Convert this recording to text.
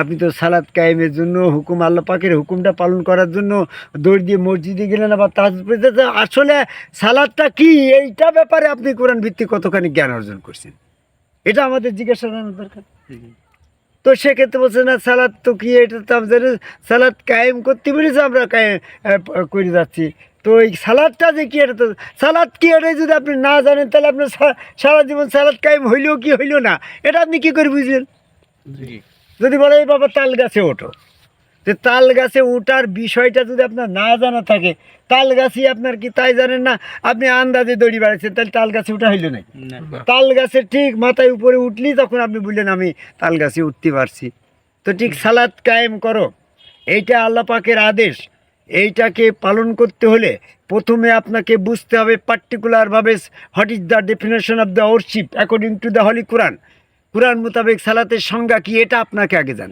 আপনি তো সালাদ কায়েমের জন্য, হুকুম আল্লাহ পাকের হুকুমটা পালন করার জন্য দৌড় দিয়ে মসজিদে গেলেন, আবার তাজ আসলে সালাদটা কি? এইটা ব্যাপারে আপনি কোরআন ভিত্তিক কতখানি জ্ঞান অর্জন করছেন? এটা আমাদের জিজ্ঞাসা করানো দরকার। তো সেক্ষেত্রে বলছে, না সালাদ তো কি? এটা তো আমাদের সালাদ কায়েম করতে বলেছে আমরা কায়েম করে যাচ্ছি। তো এই সালাদটা যে কি, এটা তো সালাদ কি? এটা যদি আপনি না জানেন, তাহলে আপনার সারা জীবন সালাদ কায়েম হইলেও কি হইল না? এটা আপনি কি করে বুঝলেন? যদি বলে এই বাবা তাল গাছে ওঠো। যে তাল গাছে ওঠার বিষয়টা যদি আপনার না জানা থাকে তাল গাছই আপনার কি তাই জানেন না? আপনি আন্দাজে দড়ি বাড়াচ্ছেন তাহলে তাল গাছে ওঠা হইল নাকি তাল গাছে ঠিক মাথায় উপরে উঠলি তখন আপনি বললেন আমি তাল গাছে উঠতে পারছি। তো ঠিক সালাদ কায়েম করো। এইটা আল্লাহ পাকের আদেশ। এইটাকে পালন করতে হলে প্রথমে আপনাকে বুঝতে হবে পার্টিকুলারভাবে what is the definition of the worship according to the holy Quran Quran মোতাবেক সালাতের সংজ্ঞা কি এটা আপনাকে আগে জানতে